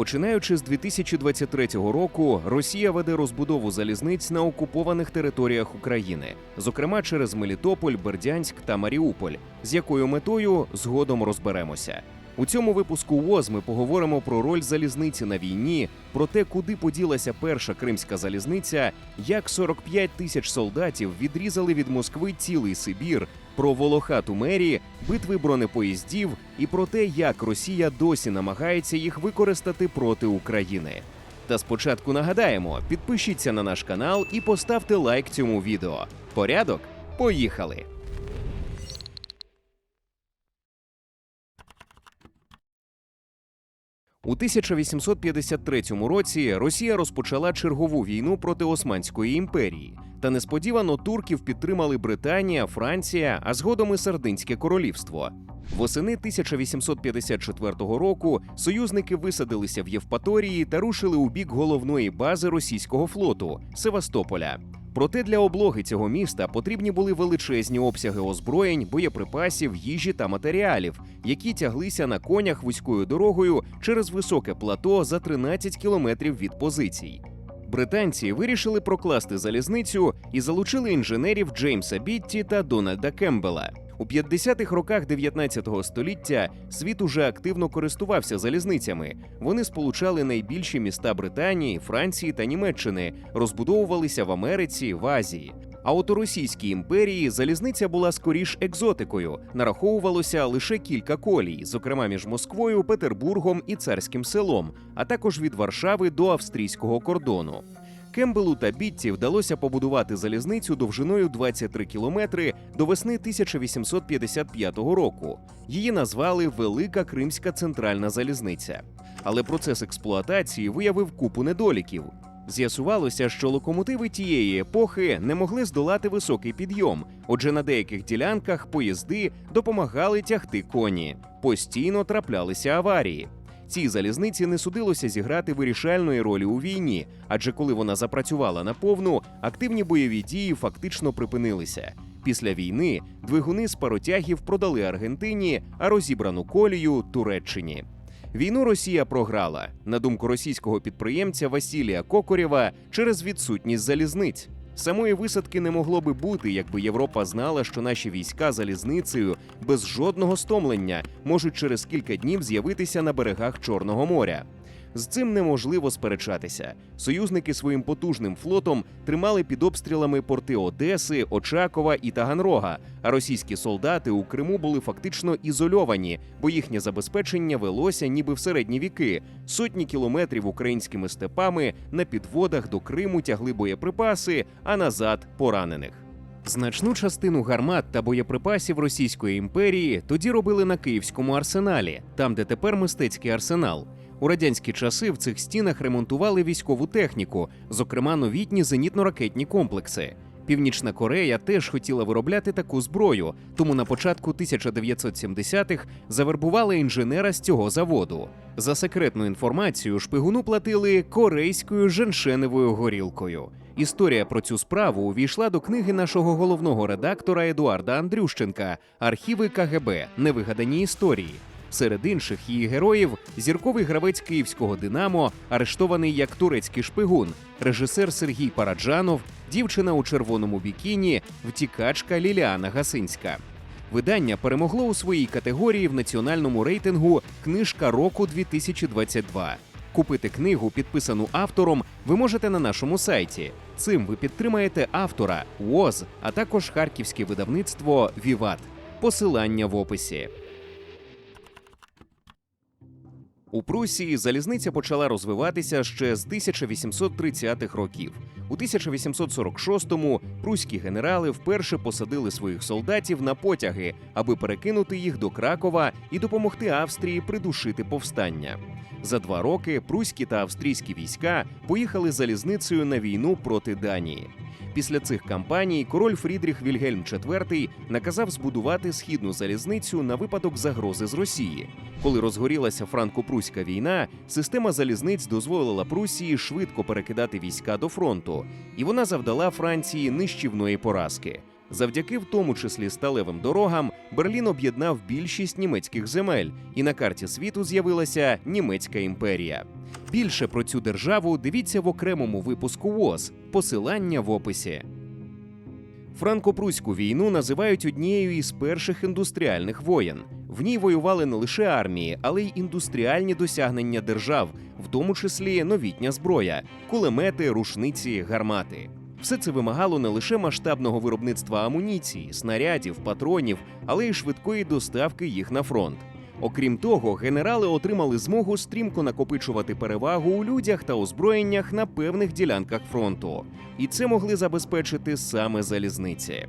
Починаючи з 2023 року, Росія веде розбудову залізниць на окупованих територіях України, зокрема через Мелітополь, Бердянськ та Маріуполь, з якою метою згодом розберемося. У цьому випуску ВОЗ ми поговоримо про роль залізниці на війні, про те, куди поділася перша кримська залізниця, як 45 тисяч солдатів відрізали від Москви цілий Сибір, про волохату мері, битви бронепоїздів і про те, як Росія досі намагається їх використати проти України. Та спочатку нагадаємо: підпишіться на наш канал і поставте лайк цьому відео. Порядок? Поїхали! У 1853 році Росія розпочала чергову війну проти Османської імперії. Та несподівано турків підтримали Британія, Франція, а згодом і Сардинське королівство. Восени 1854 року союзники висадилися в Євпаторії та рушили у бік головної бази російського флоту Севастополя. Проте для облоги цього міста потрібні були величезні обсяги озброєнь, боєприпасів, їжі та матеріалів, які тяглися на конях вузькою дорогою через високе плато за 13 кілометрів від позицій. Британці вирішили прокласти залізницю і залучили інженерів Джеймса Бітті та Дональда Кембела. У 50-х роках 19 століття світ уже активно користувався залізницями. Вони сполучали найбільші міста Британії, Франції та Німеччини, розбудовувалися в Америці, в Азії. А от у Російській імперії залізниця була скоріш екзотикою, нараховувалося лише кілька колій, зокрема між Москвою, Петербургом і царським селом, а також від Варшави до австрійського кордону. Кембелу та Бітті вдалося побудувати залізницю довжиною 23 кілометри до весни 1855 року. Її назвали Велика Кримська центральна залізниця. Але процес експлуатації виявив купу недоліків. З'ясувалося, що локомотиви тієї епохи не могли здолати високий підйом, отже, на деяких ділянках поїзди допомагали тягти коні. Постійно траплялися аварії. Цій залізниці не судилося зіграти вирішальної ролі у війні, адже коли вона запрацювала наповну, активні бойові дії фактично припинилися. Після війни двигуни з паротягів продали Аргентині, а розібрану колію Туреччині. Війну Росія програла, на думку російського підприємця Василія Кокорєва, через відсутність залізниць. Самої висадки не могло би бути, якби Європа знала, що наші війська залізницею без жодного стомлення можуть через кілька днів з'явитися на берегах Чорного моря. З цим неможливо сперечатися. Союзники своїм потужним флотом тримали під обстрілами порти Одеси, Очакова і Таганрога. А російські солдати у Криму були фактично ізольовані, бо їхнє забезпечення велося ніби в середні віки. Сотні кілометрів українськими степами на підводах до Криму тягли боєприпаси, а назад поранених. Значну частину гармат та боєприпасів Російської імперії тоді робили на Київському арсеналі, там де тепер мистецький арсенал. У радянські часи в цих стінах ремонтували військову техніку, зокрема новітні зенітно-ракетні комплекси. Північна Корея теж хотіла виробляти таку зброю, тому на початку 1970-х завербували інженера з цього заводу. За секретну інформацію шпигуну платили корейською женшеневою горілкою. Історія про цю справу увійшла до книги нашого головного редактора Едуарда Андрющенка Архіви КГБ Невигадані історії. Серед інших її героїв зірковий гравець київського Динамо, арештований як турецький шпигун, режисер Сергій Параджанов, дівчина у червоному бікіні, втікачка Ліліана Гасинська. Видання перемогло у своїй категорії в національному рейтингу Книжка року 2022. Купити книгу, підписану автором, ви можете на нашому сайті. Цим ви підтримаєте автора ВОЗ, а також харківське видавництво Віват. Посилання в описі. У Прусії залізниця почала розвиватися ще з 1830-х років. У 1846-му пруські генерали вперше посадили своїх солдатів на потяги, аби перекинути їх до Кракова і допомогти Австрії придушити повстання. За два роки пруські та австрійські війська поїхали залізницею на війну проти Данії. Після цих кампаній король Фрідріх Вільгельм IV наказав збудувати східну залізницю на випадок загрози з Росії. Коли розгорілася франко-пруська війна, система залізниць дозволила Прусії швидко перекидати війська до фронту, і вона завдала Франції нищівної поразки. Завдяки в тому числі сталевим дорогам Берлін об'єднав більшість німецьких земель, і на карті світу з'явилася німецька імперія. Більше про цю державу дивіться в окремому випуску ВОЗ. Посилання в описі. Франко-Пруську війну називають однією із перших індустріальних воєн. В ній воювали не лише армії, але й індустріальні досягнення держав, в тому числі новітня зброя, кулемети, рушниці, гармати. Все це вимагало не лише масштабного виробництва амуніції, снарядів, патронів, але й швидкої доставки їх на фронт. Окрім того, генерали отримали змогу стрімко накопичувати перевагу у людях та озброєннях на певних ділянках фронту, і це могли забезпечити саме залізниці.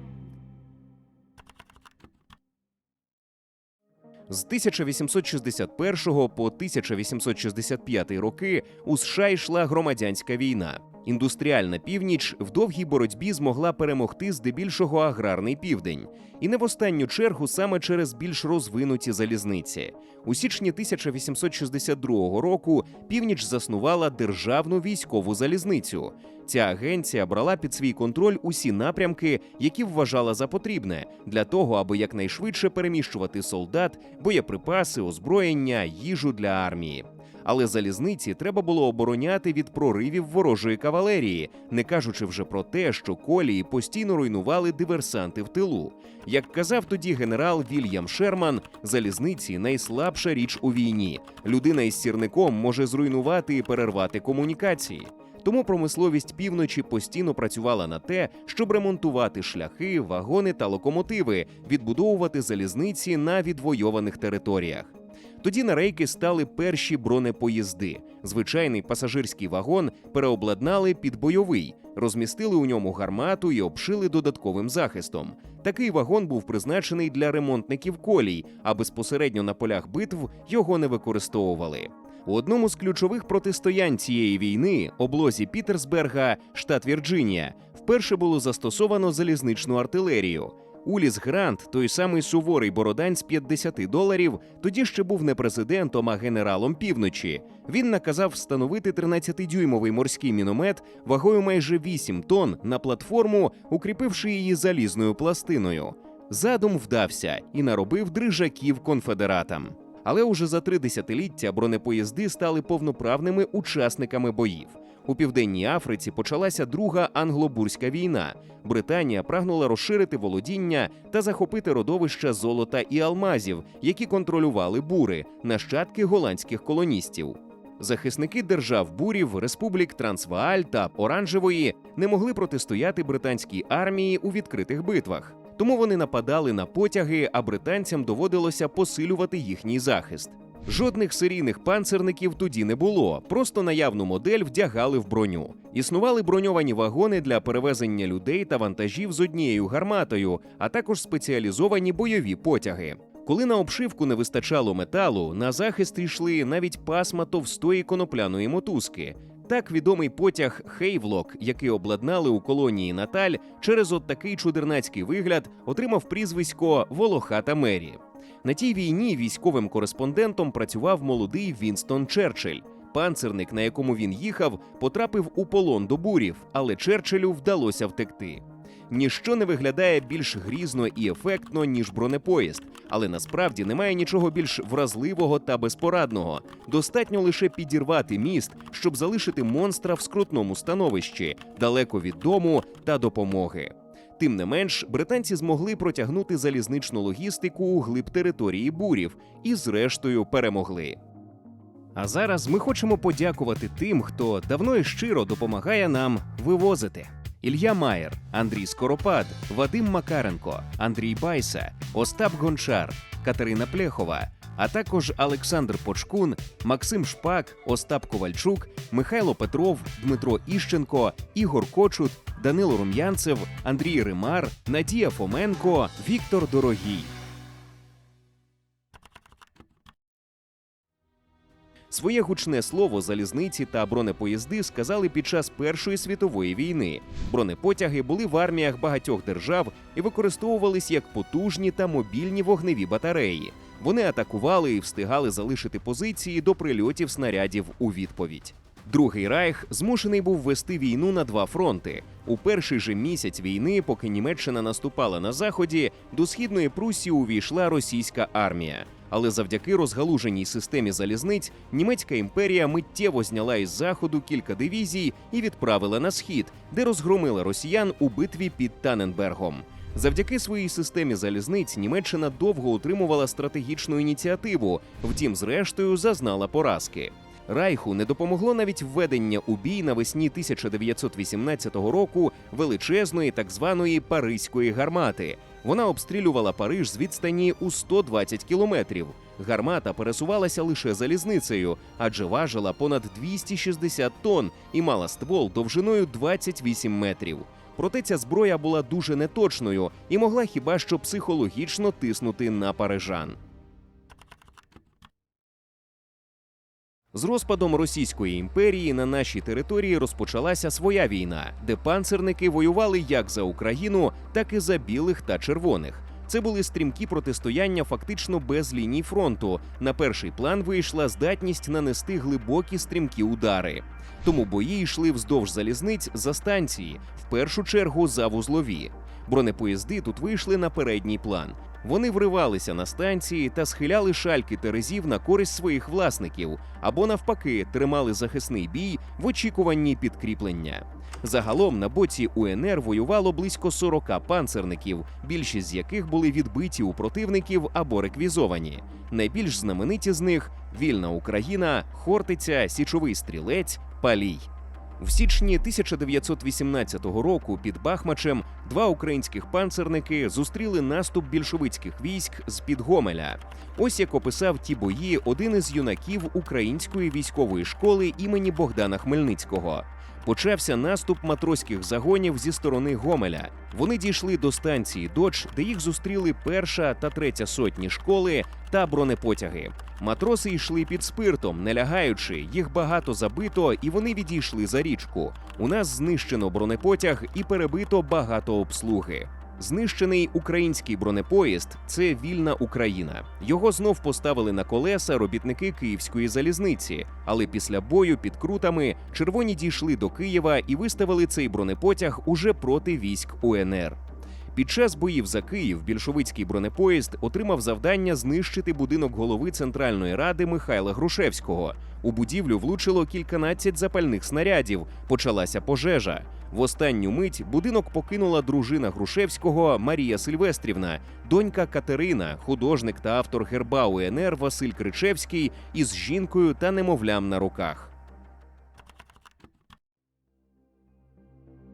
З 1861 по 1865 роки у США йшла громадянська війна. Індустріальна північ в довгій боротьбі змогла перемогти здебільшого аграрний південь, і не в останню чергу саме через більш розвинуті залізниці. У січні 1862 року північ заснувала державну військову залізницю. Ця агенція брала під свій контроль усі напрямки, які вважала за потрібне, для того, аби якнайшвидше переміщувати солдат, боєприпаси, озброєння, їжу для армії. Але залізниці треба було обороняти від проривів ворожої кавалерії, не кажучи вже про те, що колії постійно руйнували диверсанти в тилу. Як казав тоді генерал Вільям Шерман, залізниці найслабша річ у війні. Людина із сірником може зруйнувати і перервати комунікації. Тому промисловість півночі постійно працювала на те, щоб ремонтувати шляхи, вагони та локомотиви, відбудовувати залізниці на відвойованих територіях. Тоді на рейки стали перші бронепоїзди. Звичайний пасажирський вагон переобладнали під бойовий, розмістили у ньому гармату і обшили додатковим захистом. Такий вагон був призначений для ремонтників колій, а безпосередньо на полях битв його не використовували. У одному з ключових протистоянь цієї війни, облозі Пітерсберга, штат Вірджинія, вперше було застосовано залізничну артилерію. Уліс Грант, той самий суворий бородань з 50 доларів, тоді ще був не президентом, а генералом півночі. Він наказав встановити 13-дюймовий морський міномет вагою майже 8 тонн на платформу, укріпивши її залізною пластиною. Задум вдався і наробив дрижаків конфедератам. Але уже за три десятиліття бронепоїзди стали повноправними учасниками боїв. У південній Африці почалася друга англобурська війна. Британія прагнула розширити володіння та захопити родовища золота і алмазів, які контролювали бури, нащадки голландських колоністів. Захисники держав бурів, республік Трансвааль та Оранжевої не могли протистояти британській армії у відкритих битвах. Тому вони нападали на потяги, а британцям доводилося посилювати їхній захист. Жодних серійних панцерників тоді не було, просто наявну модель вдягали в броню. Існували броньовані вагони для перевезення людей та вантажів з однією гарматою, а також спеціалізовані бойові потяги. Коли на обшивку не вистачало металу, на захист йшли навіть пасма товстої конопляної мотузки. Так відомий потяг Хейвлок, який обладнали у колонії Наталь, через от такий чудернацький вигляд отримав прізвисько Волохата Мері. На тій війні військовим кореспондентом працював молодий Вінстон Черчилль. Панцирник, на якому він їхав, потрапив у полон до бурів, але Черчиллю вдалося втекти. Ніщо не виглядає більш грізно і ефектно, ніж бронепоїзд, але насправді немає нічого більш вразливого та безпорадного. Достатньо лише підірвати міст, щоб залишити монстра в скрутному становищі, далеко від дому та допомоги. Тим не менш, британці змогли протягнути залізничну логістику у глиб території бурів і, зрештою, перемогли. А зараз ми хочемо подякувати тим, хто давно і щиро допомагає нам вивозити. Ілля Маєр, Андрій Скоропад, Вадим Макаренко, Андрій Байса, Остап Гончар, Катерина Плехова, а також Олександр Почкун, Максим Шпак, Остап Ковальчук, Михайло Петров, Дмитро Іщенко, Ігор Кочут, Данило Рум'янцев, Андрій Римар, Надія Фоменко, Віктор Дорогій. Своє гучне слово залізниці та бронепоїзди сказали під час Першої світової війни. Бронепотяги були в арміях багатьох держав і використовувались як потужні та мобільні вогневі батареї. Вони атакували і встигали залишити позиції до прильотів снарядів у відповідь. Другий райх змушений був вести війну на два фронти. У перший же місяць війни, поки Німеччина наступала на заході, до східної Прусії увійшла російська армія. Але завдяки розгалуженій системі залізниць німецька імперія миттєво зняла із заходу кілька дивізій і відправила на схід, де розгромила росіян у битві під Таненбергом. Завдяки своїй системі залізниць Німеччина довго утримувала стратегічну ініціативу, втім, зрештою, зазнала поразки. Райху не допомогло навіть введення у бій навесні 1918 року величезної так званої Паризької гармати. Вона обстрілювала Париж з відстані у 120 кілометрів. Гармата пересувалася лише залізницею, адже важила понад 260 тонн і мала ствол довжиною 28 метрів. Проте ця зброя була дуже неточною і могла хіба що психологічно тиснути на парижан. З розпадом Російської імперії на нашій території розпочалася своя війна, де панцерники воювали як за Україну, так і за білих та червоних. Це були стрімкі протистояння фактично без ліній фронту. На перший план вийшла здатність нанести глибокі стрімкі удари. Тому бої йшли вздовж залізниць за станції, в першу чергу за вузлові. Бронепоїзди тут вийшли на передній план. Вони вривалися на станції та схиляли шальки терезів на користь своїх власників, або навпаки тримали захисний бій в очікуванні підкріплення. Загалом на боці УНР воювало близько 40 панцерників, більшість з яких були відбиті у противників або реквізовані. Найбільш знамениті з них вільна Україна, Хортиця, Січовий стрілець, Палій. В січні 1918 року під Бахмачем два українських панцерники зустріли наступ більшовицьких військ з під Гомеля. Ось як описав ті бої один із юнаків української військової школи імені Богдана Хмельницького. Почався наступ матроських загонів зі сторони Гомеля. Вони дійшли до станції Доч, де їх зустріли перша та третя сотні школи та бронепотяги. Матроси йшли під спиртом, не лягаючи, їх багато забито, і вони відійшли за річку. У нас знищено бронепотяг і перебито багато обслуги. Знищений український бронепоїзд це вільна Україна. Його знов поставили на колеса робітники Київської залізниці. Але після бою під крутами червоні дійшли до Києва і виставили цей бронепотяг уже проти військ УНР. Під час боїв за Київ більшовицький бронепоїзд отримав завдання знищити будинок голови Центральної ради Михайла Грушевського. У будівлю влучило кільканадцять запальних снарядів. Почалася пожежа. В останню мить будинок покинула дружина Грушевського Марія Сильвестрівна, донька Катерина, художник та автор герба УНР Василь Кричевський із жінкою та немовлям на руках.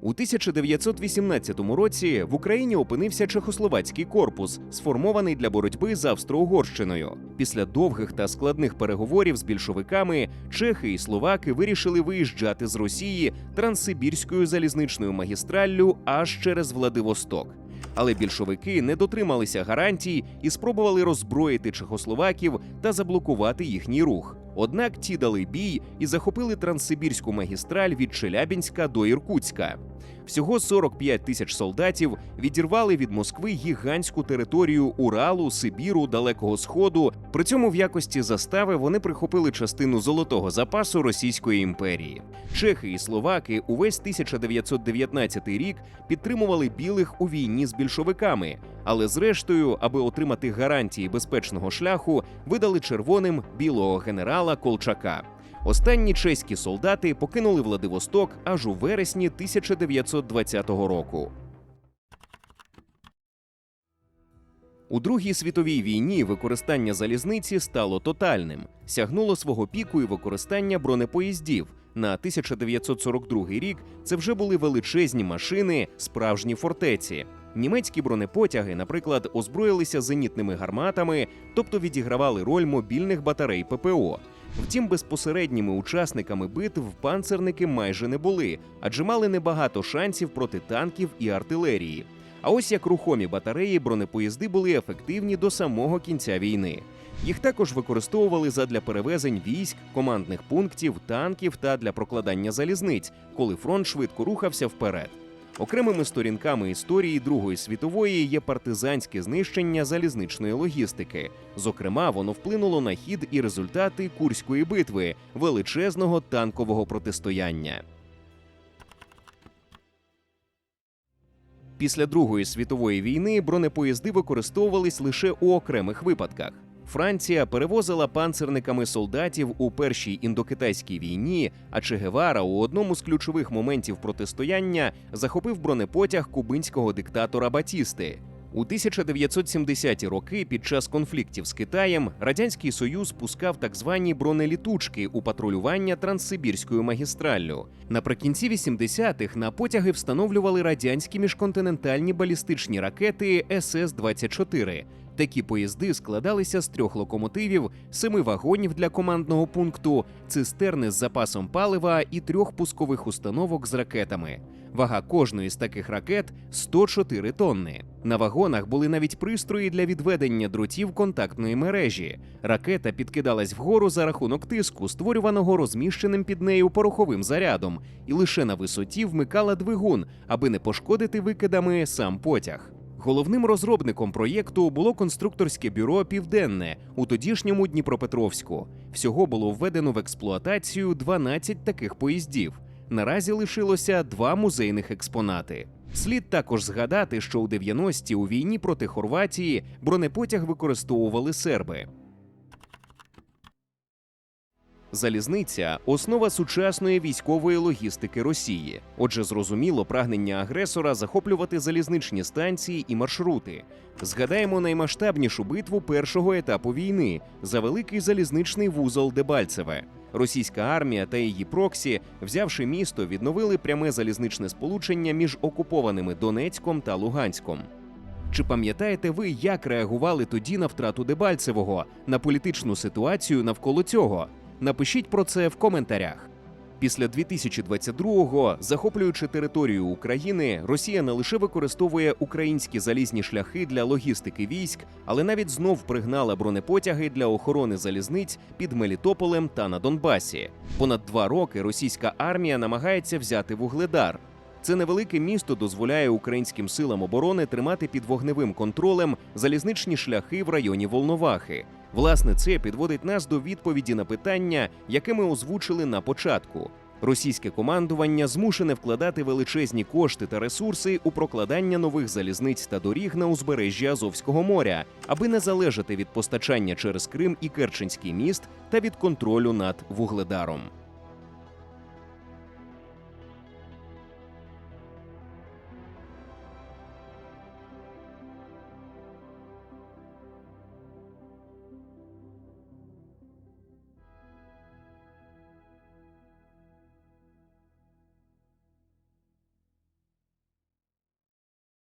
У 1918 році в Україні опинився чехословацький корпус, сформований для боротьби з Австро-Угорщиною. Після довгих та складних переговорів з більшовиками чехи і словаки вирішили виїжджати з Росії транссибірською залізничною магістраллю аж через Владивосток. Але більшовики не дотрималися гарантій і спробували роззброїти чехословаків та заблокувати їхній рух. Однак ті дали бій і захопили транссибірську магістраль від Челябінська до Іркутська. Всього 45 тисяч солдатів відірвали від Москви гігантську територію Уралу, Сибіру, Далекого Сходу. При цьому в якості застави вони прихопили частину золотого запасу Російської імперії. Чехи і словаки увесь 1919 рік підтримували білих у війні з більшовиками, але зрештою, аби отримати гарантії безпечного шляху, видали червоним білого генерала Колчака. Останні чеські солдати покинули Владивосток аж у вересні 1920 року. У Другій світовій війні використання залізниці стало тотальним. Сягнуло свого піку і використання бронепоїздів. На 1942 рік це вже були величезні машини, справжні фортеці. Німецькі бронепотяги, наприклад, озброїлися зенітними гарматами, тобто відігравали роль мобільних батарей ППО. Втім, безпосередніми учасниками битв панцерники майже не були, адже мали небагато шансів проти танків і артилерії. А ось як рухомі батареї бронепоїзди були ефективні до самого кінця війни. Їх також використовували задля перевезень військ, командних пунктів, танків та для прокладання залізниць, коли фронт швидко рухався вперед. Окремими сторінками історії Другої світової є партизанське знищення залізничної логістики. Зокрема, воно вплинуло на хід і результати Курської битви, величезного танкового протистояння. Після Другої світової війни бронепоїзди використовувались лише у окремих випадках. Франція перевозила панцерниками солдатів у першій індокитайській війні, а Че Гевара у одному з ключових моментів протистояння захопив бронепотяг кубинського диктатора Батісти. У 1970-ті роки під час конфліктів з Китаєм Радянський Союз пускав так звані бронелітучки у патрулювання Транссибірською магістраллю. Наприкінці 80-х на потяги встановлювали радянські міжконтинентальні балістичні ракети СС-24. Такі поїзди складалися з трьох локомотивів, семи вагонів для командного пункту, цистерни з запасом палива і трьох пускових установок з ракетами. Вага кожної з таких ракет 104 тонни. На вагонах були навіть пристрої для відведення дротів контактної мережі. Ракета підкидалась вгору за рахунок тиску, створюваного розміщеним під нею пороховим зарядом, і лише на висоті вмикала двигун, аби не пошкодити викидами сам потяг. Головним розробником проєкту було конструкторське бюро Південне у тодішньому Дніпропетровську. Всього було введено в експлуатацію 12 таких поїздів. Наразі лишилося два музейних експонати. Слід також згадати, що у 90-ті у війні проти Хорватії бронепотяг використовували серби. Залізниця основа сучасної військової логістики Росії. Отже, зрозуміло прагнення агресора захоплювати залізничні станції і маршрути. Згадаємо наймасштабнішу битву першого етапу війни за великий залізничний вузол Дебальцеве. Російська армія та її проксі, взявши місто, відновили пряме залізничне сполучення між окупованими Донецьком та Луганськом. Чи пам'ятаєте ви, як реагували тоді на втрату Дебальцевого, на політичну ситуацію навколо цього? Напишіть про це в коментарях. Після 2022-го, захоплюючи територію України, Росія не лише використовує українські залізні шляхи для логістики військ, але навіть знов пригнала бронепотяги для охорони залізниць під Мелітополем та на Донбасі. Понад два роки російська армія намагається взяти вугледар. Це невелике місто дозволяє українським силам оборони тримати під вогневим контролем залізничні шляхи в районі Волновахи. Власне, це підводить нас до відповіді на питання, яке ми озвучили на початку. Російське командування змушене вкладати величезні кошти та ресурси у прокладання нових залізниць та доріг на узбережжі Азовського моря, аби не залежати від постачання через Крим і Керченський міст та від контролю над вугледаром.